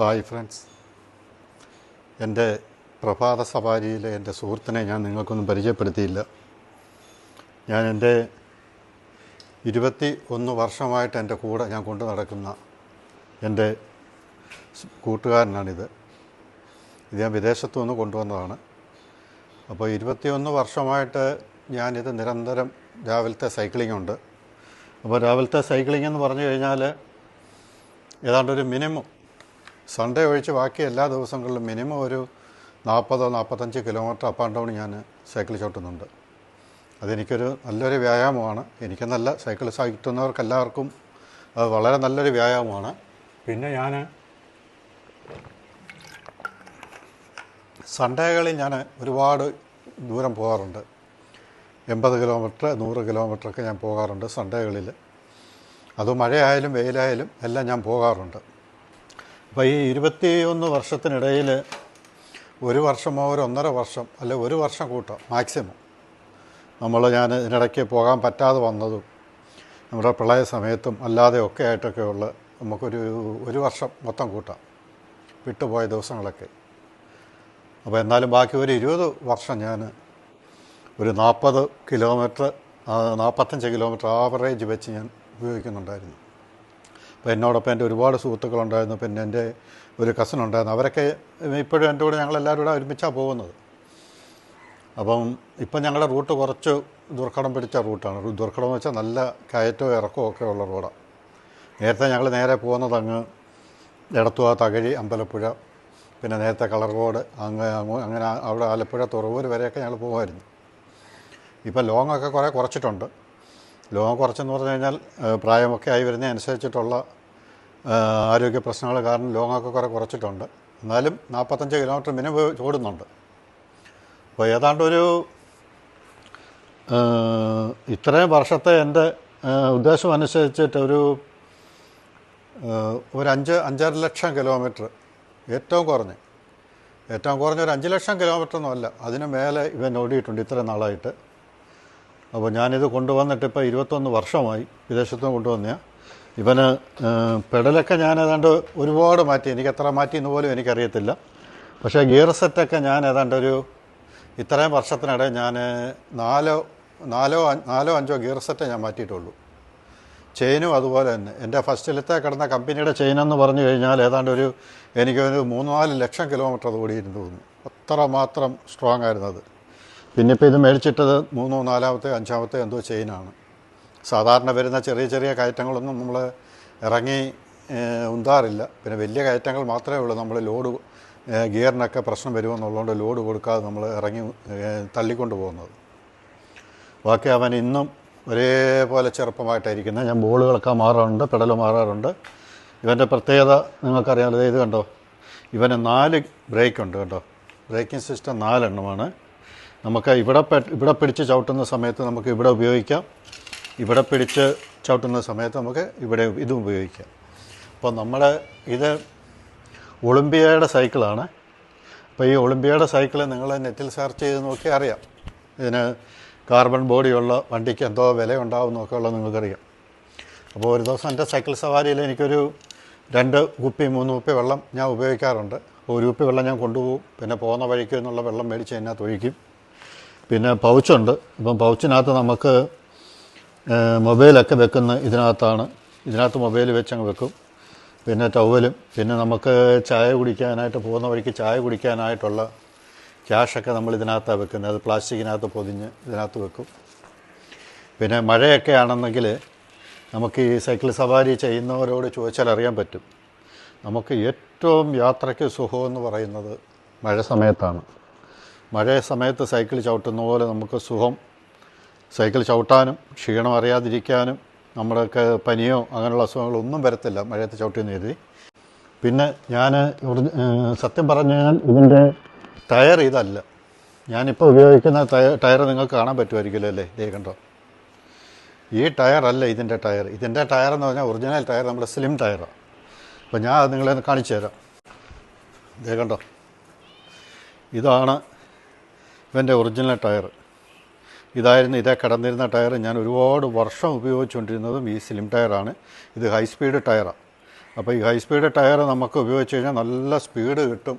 Hi friends. എന്റെ പ്രഭാത സവാരിയിലെ എന്റെ സുഹൃത്തിനെ ഞാൻ നിങ്ങൾക്കൊന്നും പരിചയപ്പെടുത്തിയില്ല. ഞാൻ എന്റെ ഇരുപത്തി ഒന്ന് വർഷമായിട്ട് എന്റെ കൂടെ ഞാൻ കൊണ്ടു നടക്കുന്ന എന്റെ കൂട്ടുകാരനാണിത്. ഇത് ഞാൻ വിദേശത്തു നിന്ന് കൊണ്ടുവന്നതാണ്. അപ്പോൾ ഇരുപത്തിയൊന്ന് വർഷമായിട്ട് ഞാനിത് നിരന്തരം രാവിലത്തെ സൈക്ലിംഗ് ഉണ്ട് അപ്പോൾ രാവിലത്തെ സൈക്ലിംഗ് എന്ന് പറഞ്ഞു കഴിഞ്ഞാൽ ഏതാണ്ട് ഒരു മിനിമം സൺഡേ ഒഴിച്ച് ബാക്കി എല്ലാ ദിവസങ്ങളിലും മിനിമം ഒരു നാൽപ്പതോ നാൽപ്പത്തഞ്ച് കിലോമീറ്റർ അപ്പ് ആൻഡ് ഡൗൺ ഞാൻ സൈക്കിൾ ചവിട്ടുന്നുണ്ട്. അതെനിക്കൊരു നല്ലൊരു വ്യായാമമാണ്. എനിക്ക് നല്ല സൈക്കിൾ ചവിട്ടുന്നവർക്ക് എല്ലാവർക്കും അത് വളരെ നല്ലൊരു വ്യായാമമാണ്. പിന്നെ ഞാൻ സൺഡേകളിൽ ഞാൻ ഒരുപാട് ദൂരം പോകാറുണ്ട്. എൺപത് കിലോമീറ്റർ നൂറ് കിലോമീറ്ററൊക്കെ ഞാൻ പോകാറുണ്ട് സൺഡേകളിൽ അത് മഴയായാലും വെയിലായാലും എല്ലാം ഞാൻ പോകാറുണ്ട്. അപ്പോൾ ഈ ഇരുപത്തിയൊന്ന് വർഷത്തിനിടയിൽ ഒരു വർഷമോ ഒരു ഒന്നര വർഷം അല്ലെ ഒരു വർഷം കൂട്ടാം മാക്സിമം. നമ്മൾ ഞാൻ ഇതിനിടയ്ക്ക് പോകാൻ പറ്റാതെ വന്നതും നമ്മുടെ പ്രളയ സമയത്തും അല്ലാതെ ഒക്കെ ആയിട്ടൊക്കെ ഉള്ള നമുക്കൊരു ഒരു വർഷം മൊത്തം കൂട്ടാം വിട്ടുപോയ ദിവസങ്ങളൊക്കെ. അപ്പോൾ എന്നാലും ബാക്കി ഒരു ഇരുപത് വർഷം ഞാൻ ഒരു നാൽപ്പത് കിലോമീറ്റർ നാൽപ്പത്തഞ്ച് കിലോമീറ്റർ ആവറേജ് വെച്ച് ഞാൻ ഉപയോഗിക്കുന്നുണ്ടായിരുന്നു. അപ്പോൾ എന്നോടൊപ്പം എന്റെ ഒരുപാട് സുഹൃത്തുക്കളുണ്ടായിരുന്നു. പിന്നെ എന്റെ ഒരു കസിൻ ഉണ്ടായിരുന്നു അവരൊക്കെ ഇപ്പോഴും എന്റെ കൂടെ ഞങ്ങളെല്ലാവരും കൂടെ ഒരുമിച്ചാണ് പോകുന്നത്. അപ്പം ഇപ്പം ഞങ്ങളുടെ റൂട്ട് കുറച്ച് ദുർഘടം പിടിച്ച റൂട്ടാണ്. ദുർഘടം എന്ന് വെച്ചാൽ നല്ല കയറ്റവും ഇറക്കവും ഒക്കെ ഉള്ള റോഡാണ്. നേരത്തെ ഞങ്ങൾ നേരെ പോകുന്നത് അങ്ങ് എടത്തുവ തകഴി അമ്പലപ്പുഴ. പിന്നെ നേരത്തെ കളർ റോഡ് അങ്ങ് അങ്ങ് അങ്ങനെ അവിടെ ആലപ്പുഴ തുറവൂർ വരെയൊക്കെ ഞങ്ങൾ പോകുമായിരുന്നു ഇപ്പം ലോങ്ങൊക്കെ കുറേ കുറച്ചിട്ടുണ്ട്. ലോങ് കുറച്ചെന്ന് പറഞ്ഞു കഴിഞ്ഞാൽ പ്രായമൊക്കെ ആയി വരുന്ന അനുസരിച്ചിട്ടുള്ള ആരോഗ്യ പ്രശ്നങ്ങൾ കാരണം ലോങ്ങൊക്കെ കുറേ കുറച്ചിട്ടുണ്ട്. എന്നാലും നാൽപ്പത്തഞ്ച് കിലോമീറ്റർ മിനിമം ഓടുന്നുണ്ട്. അപ്പോൾ ഏതാണ്ട് ഒരു ഇത്രയും വർഷത്തെ എന്റെ ഉദ്ദേശം അനുസരിച്ചിട്ട് ഒരു ഒരു അഞ്ച് അഞ്ചര ലക്ഷം കിലോമീറ്റർ ഏറ്റവും കുറഞ്ഞ്. ഏറ്റവും കുറഞ്ഞ ഒരു അഞ്ച് ലക്ഷം കിലോമീറ്റർ ഒന്നുമല്ല അതിന് മേലെ ഇവൻ ഓടിയിട്ടുണ്ട് ഇത്ര നാളായിട്ട്. അപ്പോൾ ഞാനിത് കൊണ്ടുവന്നിട്ട് ഇപ്പോൾ ഇരുപത്തൊന്ന് വർഷമായി വിദേശത്ത് നിന്ന് കൊണ്ടുവന്ന ഇവന് പെഡലൊക്കെ ഞാൻ ഏതാണ്ട് ഒരുപാട് മാറ്റി. എനിക്ക് എത്ര മാറ്റി എന്ന് പോലും എനിക്കറിയത്തില്ല. പക്ഷേ ഗിയർ സെറ്റൊക്കെ ഞാൻ ഏതാണ്ട് ഒരു ഇത്രയും വർഷത്തിനിടെ ഞാൻ നാലോ നാലോ നാലോ അഞ്ചോ ഗിയർ സെറ്റേ ഞാൻ മാറ്റിയിട്ടുള്ളൂ. ചെയിനും അതുപോലെ തന്നെ. എന്റെ ഫസ്റ്റിലത്തെ കിടന്ന കമ്പനിയുടെ ചെയിനെന്ന് പറഞ്ഞു കഴിഞ്ഞാൽ ഏതാണ്ട് ഒരു എനിക്കൊരു മൂന്ന് നാല് ലക്ഷം കിലോമീറ്റർ ഓടിയിരുന്നു. അത്ര മാത്രം സ്ട്രോങ് ആയിരുന്നു അത്. പിന്നെ ഇപ്പോൾ ഇത് മേടിച്ചിട്ടത് മൂന്നോ നാലാമത്തെ അഞ്ചാമത്തെ എന്തോ ചെയിനാണ്. സാധാരണ വരുന്ന ചെറിയ ചെറിയ കയറ്റങ്ങളൊന്നും നമ്മൾ ഇറങ്ങി ഉണ്ടാറില്ല പിന്നെ വലിയ കയറ്റങ്ങൾ മാത്രമേ ഉള്ളൂ. നമ്മൾ ലോഡ് ഗിയറിനൊക്കെ പ്രശ്നം വരുമെന്നുള്ളതുകൊണ്ട് ലോഡ് കൊടുക്കാതെ നമ്മൾ ഇറങ്ങി തള്ളിക്കൊണ്ട് പോകുന്നത്. ബാക്കി അവൻ ഇന്നും ഒരേപോലെ ചെറുപ്പമായിട്ടായിരിക്കുന്നത്. ഞാൻ ബോളുകളൊക്കെ മാറാറുണ്ട് പെടൽ മാറാറുണ്ട്. ഇവന്റെ പ്രത്യേകത നിങ്ങൾക്കറിയാമല്ലോ ഇത് കണ്ടോ? ഇവന് നാല് ബ്രേക്കുണ്ട് കേട്ടോ ബ്രേക്കിംഗ് സിസ്റ്റം നാലെണ്ണമാണ്. നമുക്ക് ഇവിടെ ഇവിടെ പിടിച്ച് ചവിട്ടുന്ന സമയത്ത് നമുക്ക് ഇവിടെ ഉപയോഗിക്കാം. ഇവിടെ പിടിച്ച് ചവിട്ടുന്ന സമയത്ത് നമുക്ക് ഇവിടെ ഇതും ഉപയോഗിക്കാം. അപ്പോൾ നമ്മൾ ഇത് ഒളിമ്പിയയുടെ സൈക്കിളാണ്. അപ്പോൾ ഈ ഒളിമ്പിയയുടെ സൈക്കിൾ നിങ്ങൾ നെറ്റിൽ സെർച്ച് ചെയ്ത് നോക്കിയാൽ അറിയാം. ഇതിന് കാർബൺ ബോഡിയുള്ള വണ്ടിക്ക് എന്തോ വില ഉണ്ടാവും എന്നൊക്കെ ഉള്ളത് നിങ്ങൾക്കറിയാം. അപ്പോൾ ഒരു ദിവസം എന്റെ സൈക്കിൾ സവാരിയിൽ എനിക്കൊരു രണ്ട് കുപ്പി മൂന്ന് കുപ്പി വെള്ളം ഞാൻ ഉപയോഗിക്കാറുണ്ട്. ഒരു കുപ്പി വെള്ളം ഞാൻ കൊണ്ടുപോകും. പിന്നെ പോകുന്ന വഴിക്ക് എന്നുള്ള വെള്ളം മേടിച്ച് അതിനകത്ത് ഒഴിക്കും. പിന്നെ പൗച്ചുണ്ട്. ഇപ്പം പൗച്ചിനകത്ത് നമുക്ക് മൊബൈലൊക്കെ വെക്കുന്ന ഇതിനകത്താണ്. ഇതിനകത്ത് മൊബൈൽ വെച്ചങ്ങ് വെക്കും. പിന്നെ ടവലും. പിന്നെ നമുക്ക് ചായ കുടിക്കാനായിട്ട് പോകുന്ന വഴിക്ക് ചായ കുടിക്കാനായിട്ടുള്ള ക്യാഷൊക്കെ നമ്മൾ ഇതിനകത്താണ് വെക്കുന്നത് അത് പ്ലാസ്റ്റിക്കിനകത്ത് പൊതിഞ്ഞ് ഇതിനകത്ത് വെക്കും. പിന്നെ മഴയൊക്കെ ആണെന്നെങ്കിൽ നമുക്ക് ഈ സൈക്കിൾ സവാരി ചെയ്യുന്നവരോട് ചോദിച്ചാൽ അറിയാൻ പറ്റും. നമുക്ക് ഏറ്റവും യാത്രയ്ക്ക് സുഖമെന്ന് പറയുന്നത് മഴ സമയത്താണ്. മഴ സമയത്ത് സൈക്കിൾ ചവിട്ടുന്ന പോലെ നമുക്ക് സുഖം. സൈക്കിൾ ചവിട്ടാനും ക്ഷീണം അറിയാതിരിക്കാനും നമ്മുടെയൊക്കെ പനിയോ അങ്ങനെയുള്ള അസുഖങ്ങളൊന്നും വരത്തില്ല മഴയത്ത് ചവിട്ടിയെന്ന് കരുതി. പിന്നെ ഞാൻ സത്യം പറഞ്ഞാൽ ഇതിന്റെ ടയർ ഇതല്ല. ഞാനിപ്പോൾ ഉപയോഗിക്കുന്ന ടയർ ടയർ നിങ്ങൾക്ക് കാണാൻ പറ്റുമായിരിക്കുമല്ലോ അല്ലേ? ഇതേ കണ്ടോ. ഈ ടയറല്ല ഇതിന്റെ ടയർ. ഇതിന്റെ ടയർ എന്ന് പറഞ്ഞാൽ ഒറിജിനൽ ടയർ നമ്മുടെ സ്ലിം ടയറാണ് അപ്പോൾ ഞാൻ അത് നിങ്ങളെ കാണിച്ചു തരാം. ഇതേ കണ്ടോ. ഇതാണ് ഇവന്റെ ഒറിജിനൽ ടയർ ഇതായിരുന്നു ഇതേ കിടന്നിരുന്ന ടയർ ഞാൻ ഒരുപാട് വർഷം ഉപയോഗിച്ചുകൊണ്ടിരുന്നതും ഈ സ്ലിം ടയറാണ് ഇത് ഹൈ സ്പീഡ് ടയറാണ് അപ്പോൾ ഈ ഹൈ സ്പീഡ് ടയർ നമുക്ക് ഉപയോഗിച്ച് കഴിഞ്ഞാൽ നല്ല സ്പീഡ് കിട്ടും.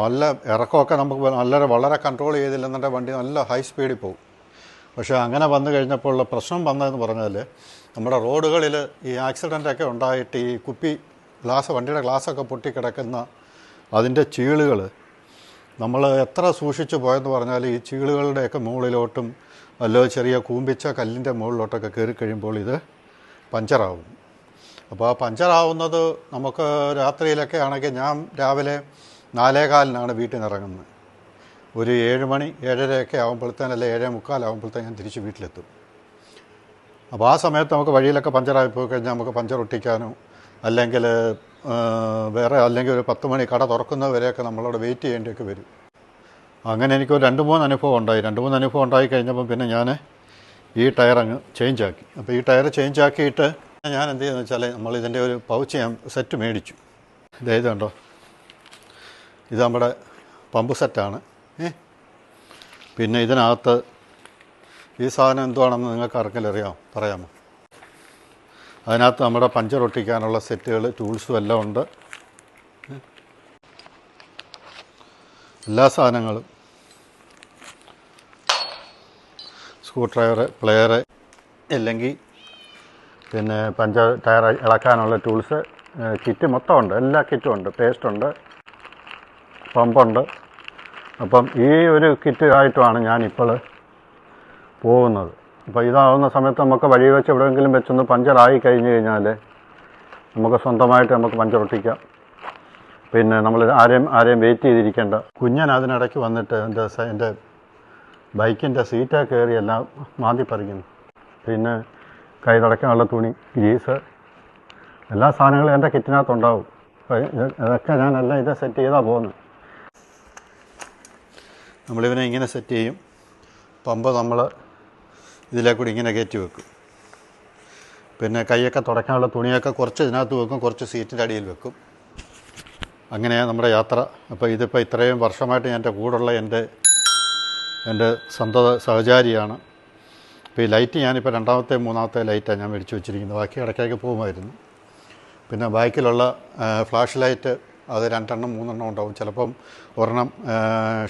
നല്ല ഇറക്കമൊക്കെ നമുക്ക് നല്ല വളരെ കൺട്രോൾ ചെയ്തില്ലെന്നുണ്ടെങ്കിൽ വണ്ടി നല്ല ഹൈ സ്പീഡിൽ പോകും. പക്ഷേ അങ്ങനെ വന്നു കഴിഞ്ഞപ്പോൾ ഉള്ള പ്രശ്നം വന്നതെന്ന് പറഞ്ഞാൽ നമ്മുടെ റോഡുകളിൽ ഈ ആക്സിഡന്റൊക്കെ ഉണ്ടായിട്ട് ഈ കുപ്പി ഗ്ലാസ് വണ്ടിയുടെ ഗ്ലാസ്സൊക്കെ പൊട്ടിക്കിടക്കുന്ന അതിന്റെ ചീളുകൾ നമ്മൾ എത്ര സൂക്ഷിച്ചു പോയെന്ന് പറഞ്ഞാൽ ഈ ചീളുകളുടെയൊക്കെ മുകളിലോട്ടും അല്ലോ ചെറിയ കൂമ്പിച്ച കല്ലിന്റെ മുകളിലോട്ടൊക്കെ കയറി കഴിയുമ്പോൾ ഇത് പഞ്ചറാവും. അപ്പോൾ ആ പഞ്ചറാവുന്നത് നമുക്ക് രാത്രിയിലൊക്കെ ആണെങ്കിൽ ഞാൻ രാവിലെ നാലേകാലിനാണ് വീട്ടിൽ നിന്ന് ഇറങ്ങുന്നത്. ഒരു ഏഴ് മണി ഏഴരയൊക്കെ ആകുമ്പോഴത്തേന് അല്ലെ ഏഴേ മുക്കാലാകുമ്പോഴത്തേന് ഞാൻ തിരിച്ച് വീട്ടിലെത്തും. അപ്പോൾ ആ സമയത്ത് നമുക്ക് വഴിയിലൊക്കെ പഞ്ചറായി പോയി കഴിഞ്ഞാൽ നമുക്ക് പഞ്ചർ ഒട്ടിക്കാനോ അല്ലെങ്കിൽ വേറെ അല്ലെങ്കിൽ ഒരു പത്ത് മണി കട തുറക്കുന്നവരെയൊക്കെ നമ്മളവിടെ വെയിറ്റ് ചെയ്യേണ്ടിയൊക്കെ വരും. അങ്ങനെ എനിക്കൊരു രണ്ട് മൂന്ന് അനുഭവം ഉണ്ടായി. രണ്ട് മൂന്ന് അനുഭവം ഉണ്ടായി കഴിഞ്ഞപ്പം പിന്നെ ഞാൻ ഈ ടയർ അങ്ങ് ചേഞ്ച് ആക്കി. അപ്പോൾ ഈ ടയർ ചേഞ്ച് ആക്കിയിട്ട് ഞാൻ എന്ത് ചെയ്യുന്നത് വെച്ചാൽ നമ്മൾ ഇതിന്റെ ഒരു പൗച്ച് ഞാൻ സെറ്റ് മേടിച്ചു. ഇത് ഇത് കണ്ടോ? ഇത് നമ്മുടെ പമ്പ് സെറ്റാണ് പിന്നെ ഇതിനകത്ത് ഈ സാധനം എന്തുവാണെന്ന് നിങ്ങൾക്ക് ആർക്കെങ്കിലും അറിയാമോ? പറയാമോ? അതിനകത്ത് നമ്മുടെ പഞ്ചർ ഒട്ടിക്കാനുള്ള സെറ്റുകൾ ടൂൾസും എല്ലാം ഉണ്ട്? എല്ലാ സാധനങ്ങളും. സ്ക്രൂ ഡ്രൈവറ് പ്ലെയറ് അല്ലെങ്കിൽ പിന്നെ പഞ്ചർ ടയർ ഇളക്കാനുള്ള ടൂൾസ് കിറ്റ് മൊത്തം ഉണ്ട്. എല്ലാ കിറ്റും ഉണ്ട്. പേസ്റ്റ് ഉണ്ട് പമ്പുണ്ട് അപ്പം ഈ ഒരു കിറ്റ് ആയിട്ടുമാണ് ഞാനിപ്പോൾ പോകുന്നത്. അപ്പോൾ ഇതാവുന്ന സമയത്ത് നമുക്ക് വഴി വെച്ച് എവിടെയെങ്കിലും വെച്ചൊന്ന് പഞ്ചറായി കഴിഞ്ഞ് കഴിഞ്ഞാൽ നമുക്ക് സ്വന്തമായിട്ട് നമുക്ക് പഞ്ചർ ഒട്ടിക്കാം പിന്നെ നമ്മൾ ആരെയും ആരെയും വെയിറ്റ് ചെയ്തിരിക്കേണ്ട. കുഞ്ഞൻ അതിനിടയ്ക്ക് വന്നിട്ട് എന്റെ എന്റെ ബൈക്കിന്റെ സീറ്റാ കയറി എല്ലാം മാന്തി പറിക്കുന്നു. പിന്നെ കൈ തുടയ്ക്കാനുള്ള തുണി ഗ്രീസ് എല്ലാ സാധനങ്ങളും എന്റെ കിറ്റിനകത്തുണ്ടാവും. ഉണ്ടാവും ഇത് ഞാൻ ഞാനെല്ലാം ഇത് സെറ്റ് ചെയ്താൽ പോകുന്നത് നമ്മളിവനെ ഇങ്ങനെ സെറ്റ് ചെയ്യും. പമ്പ് നമ്മൾ ഇതിലേ കൂടി ഇങ്ങനെ കയറ്റി വെക്കും. പിന്നെ കൈയൊക്കെ തുടയ്ക്കാനുള്ള തുണിയൊക്കെ കുറച്ച് ഇതിനകത്ത് വെക്കും കുറച്ച് സീറ്റിന്റെ അടിയിൽ വെക്കും. അങ്ങനെയാണ് നമ്മുടെ യാത്ര. അപ്പോൾ ഇതിപ്പോൾ ഇത്രയും വർഷമായിട്ട് എന്റെ കൂടെയുള്ള എന്റെ എന്റെ സ്വന്ത സഹചാരിയാണ്. ഇപ്പോൾ ഈ ലൈറ്റ് ഞാനിപ്പോൾ രണ്ടാമത്തെ മൂന്നാമത്തെ ലൈറ്റാണ് ഞാൻ മേടിച്ച് വെച്ചിരിക്കുന്നത്. ബാക്കി ഇടയ്ക്കിടയ്ക്ക് പോകുമായിരുന്നു. പിന്നെ ബാക്കിലുള്ള ഫ്ലാഷ് ലൈറ്റ് അത് രണ്ടെണ്ണം മൂന്നെണ്ണം ഉണ്ടാവും. ചിലപ്പം ഒരെണ്ണം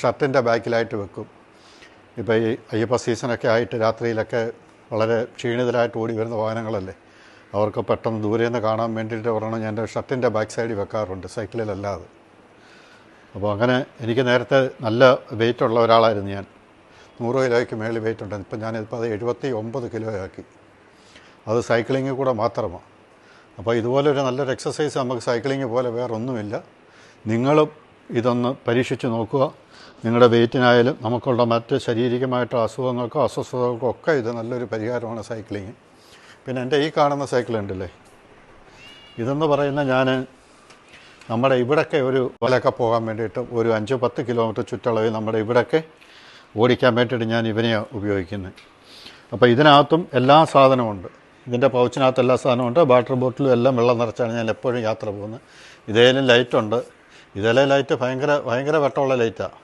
ഷർട്ടിന്റെ ബാക്കിലായിട്ട് വെക്കും. ഇപ്പോൾ ഈ അയ്യപ്പ സീസണൊക്കെ ആയിട്ട് രാത്രിയിലൊക്കെ വളരെ ക്ഷീണിതരായിട്ട് ഓടി വരുന്ന വാഹനങ്ങളല്ലേ? അവർക്ക് പെട്ടെന്ന് ദൂരെ നിന്ന് കാണാൻ വേണ്ടിയിട്ട് ഒരെണ്ണം ഞാൻ എന്റെ ഷർട്ടിന്റെ ബാക്ക് സൈഡിൽ വെക്കാറുണ്ട് സൈക്കിളിലല്ലാതെ. അപ്പോൾ അങ്ങനെ എനിക്ക് നേരത്തെ നല്ല വെയിറ്റ് ഉള്ള ഒരാളായിരുന്നു ഞാൻ. നൂറ് കിലോയ്ക്ക് മേളിൽ വെയിറ്റ് ഉണ്ടായിരുന്നു. ഇപ്പം ഞാനിപ്പോൾ അത് എഴുപത്തി ഒമ്പത് കിലോയാക്കി. അത് സൈക്ലിംഗ് കൂടെ മാത്രമാണ് അപ്പോൾ ഇതുപോലെ ഒരു നല്ലൊരു എക്സസൈസ് നമുക്ക് സൈക്ലിംഗ് പോലെ വേറൊന്നുമില്ല. നിങ്ങളും ഇതൊന്ന് പരീക്ഷിച്ച് നോക്കുക. നിങ്ങളുടെ വെയിറ്റിനായാലും നമുക്കുള്ള മറ്റ് ശാരീരികമായിട്ട് അസുഖങ്ങൾക്കോ അസ്വസ്ഥതകൾക്കോ ഒക്കെ ഇത് നല്ലൊരു പരിഹാരമാണ് സൈക്ലിങ് പിന്നെ എന്റെ ഈ കാണുന്ന സൈക്കിൾ ഉണ്ടല്ലേ? ഇതെന്ന് പറയുന്ന ഞാൻ നമ്മുടെ ഇവിടൊക്കെ ഒരു വലയൊക്കെ പോകാൻ വേണ്ടിയിട്ട് ഒരു അഞ്ച് പത്ത് കിലോമീറ്റർ ചുറ്റളവിൽ നമ്മുടെ ഇവിടൊക്കെ ഓടിക്കാൻ വേണ്ടിയിട്ട് ഞാൻ ഇവനെയാണ് ഉപയോഗിക്കുന്നത് അപ്പോൾ ഇതിനകത്തും എല്ലാ സാധനമുണ്ട് ഇതിന്റെ പൗച്ചിനകത്ത് എല്ലാ സാധനമുണ്ട് വാട്ടർ ബോട്ടിലും എല്ലാം വെള്ളം നിറച്ചാണ് ഞാൻ എപ്പോഴും യാത്ര പോകുന്നത്. ഇതേലും ലൈറ്റുണ്ട് ഇതേലെ ലൈറ്റ് ഭയങ്കര ഭയങ്കര വെട്ടമുള്ള ലൈറ്റാണ്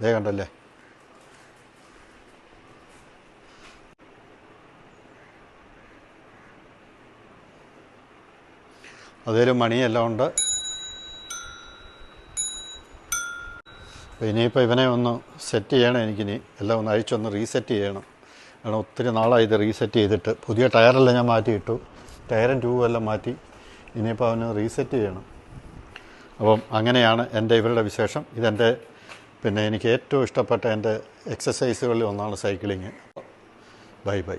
ഇതേ കണ്ടല്ലേ? അതേലും മണിയെല്ലാം ഉണ്ട്. ഇനിയിപ്പോൾ ഇവനെ ഒന്ന് സെറ്റ് ചെയ്യണം എനിക്കിനി. എല്ലാം ഒന്ന് അഴിച്ചൊന്ന് റീസെറ്റ് ചെയ്യണം. കാരണം ഒത്തിരി നാളായി ഇത് റീസെറ്റ് ചെയ്തിട്ട്. പുതിയ ടയറെല്ലാം ഞാൻ മാറ്റിയിട്ടു. ടയറും ട്യൂബും എല്ലാം മാറ്റി. ഇനിയിപ്പോൾ അവന് റീസെറ്റ് ചെയ്യണം. അപ്പം അങ്ങനെയാണ് എന്റെ ഇവരുടെ വിശേഷം. ഇതെന്റെ പിന്നെ എനിക്ക് ഏറ്റവും ഇഷ്ടപ്പെട്ട എന്റെ എക്സസൈസുകളിൽ ഒന്നാണ് സൈക്ലിങ് ബൈ ബൈ